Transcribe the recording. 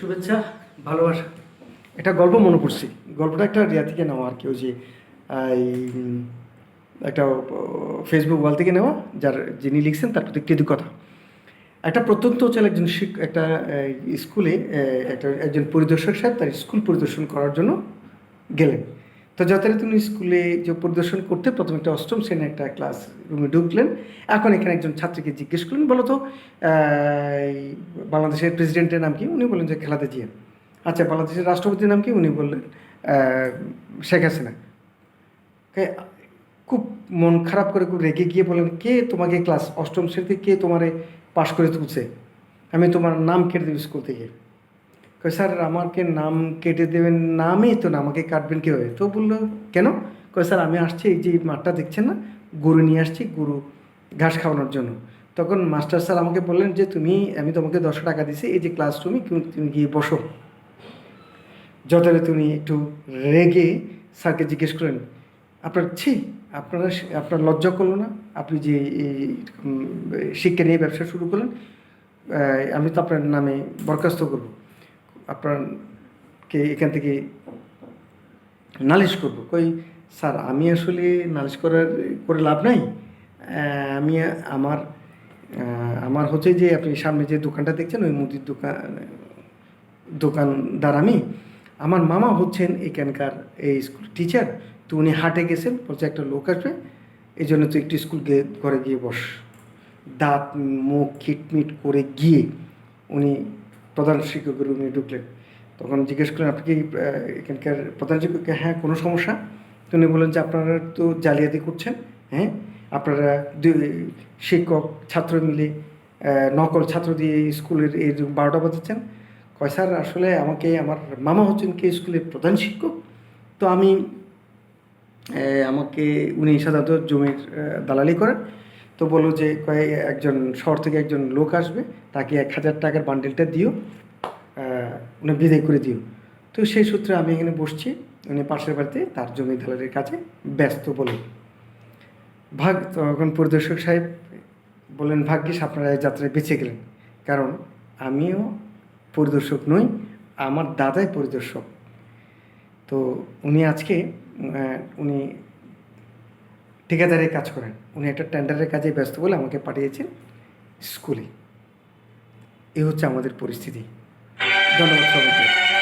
শুভেচ্ছা, ভালোবাসা। একটা গল্প মনে পড়ছে। গল্পটা একটা রিয়া থেকে নেওয়া আর কেউ যে একটা ফেসবুক ওয়াল থেকে নেওয়া, যার যিনি লিখছেন তার প্রতি কৃতজ্ঞতা। একটা প্রত্যন্ত অঞ্চলে একজন শিক, একটা স্কুলে একটা, একজন পরিদর্শক সাহেব তার স্কুল পরিদর্শন করার জন্য গেলেন। তো যথারীতি তিনি স্কুলে যে পরিদর্শন করতে প্রথমে একটা অষ্টম শ্রেণির একটা ক্লাস রুমে ঢুকলেন। এখন এখানে একজন ছাত্রীকে জিজ্ঞেস করলেন, বলো তো বাংলাদেশের প্রেসিডেন্টের নাম কি? উনি বললেন যে খেলাতে জিয়া। আচ্ছা বাংলাদেশের রাষ্ট্রপতির নাম কি? উনি বললেন শেখ হাসিনা। খুব মন খারাপ করে খুব রেগে গিয়ে বললেন, কে তোমাকে ক্লাস অষ্টম শ্রেণীতে, কে তোমারে পাশ করে তুলছে? আমি তোমার নাম কেটে দেবো স্কুল থেকে। কই স্যার, আমাকে নাম কেটে দেবেন, নামই তো না, আমাকে কাটবেন কীভাবে? তো বলল, কেন? কই স্যার, আমি আসছি, এই যে মাঠটা দেখছেন না, গরু নিয়ে আসছি, গরু, ঘাস খাওয়ানোর জন্য। তখন মাস্টার স্যার আমাকে বললেন যে, তুমি, আমি তোমাকে দশশো টাকা দিছি, এই যে ক্লাসরুমে তুমি গিয়ে বসো। যথারীতি তুমি একটু রেগে স্যারকে জিজ্ঞেস করেন আপনার, ছি, আপনারা আপনার লজ্জা করল না? আপনি যে শিক্ষা নিয়ে ব্যবসা শুরু করলেন আমি তো আপনার নামে বরখাস্ত করব। আপনারকে এখান থেকে নালিশ করব। কই, স্যার, আমি আসলে নালিশ করার, করে লাভ নাই। আমি আমার আমার হচ্ছে যে আপনি সামনে যে দোকানটা দেখছেন, ওই মুদির দোকান, দোকানদার আমি, আমার মামা হচ্ছেন এখানকার এই স্কুল টিচার। তো উনি হাটে গেছেন, বলছে একটা লোক আসবে এই জন্য তো একটু স্কুল ঘরে গিয়ে বস। দাঁত, মুখ, খিটমিট করে গিয়ে উনি প্রধান শিক্ষকের রুমে ঢুকলেন তখন জিজ্ঞেস করলেন, আপনি কি এখানকার প্রধান শিক্ষককে হ্যাঁ কোনো সমস্যা। তো উনি বললেন যে, আপনারা তো জালিয়াতি করছেন হ্যাঁ? আপনারা শিক্ষক, ছাত্র মিলে নকল ছাত্র দিয়ে স্কুলের এই বারোটা বাজাচ্ছেন। কয়, স্যার, আসলে আমাকে, আমার মামা হচ্ছেন কে স্কুলের প্রধান শিক্ষক? তো আমি আমাকে উনি সাধারণত জমির দালালি করেন। তো বলল যে কয় একজন শহর থেকে একজন লোক আসবে, তাকে এক হাজার টাকার বান্ডেলটা দিও উনি বিদায় করে দিও। তো সেই সূত্রে আমি এখানে বসছি, উনি পাশের বাড়িতে তার জমি দালালির কাছে ব্যস্ত বলে। ভাগ, তখন পরিদর্শক সাহেব বললেন, ভাগ্যিস আপনারা এই যাত্রায় বেঁচে গেলেন। কারণ আমিও পরিদর্শক নই, আমার দাদাই পরিদর্শক। তো উনি আজকে উনি ঠিকাদারের কাজ করেন। উনি একটা টেন্ডারের কাজে ব্যস্ত বলে আমাকে পাঠিয়েছেন স্কুলে। এ হচ্ছে আমাদের পরিস্থিতি। ধন্যবাদ সবাইকে।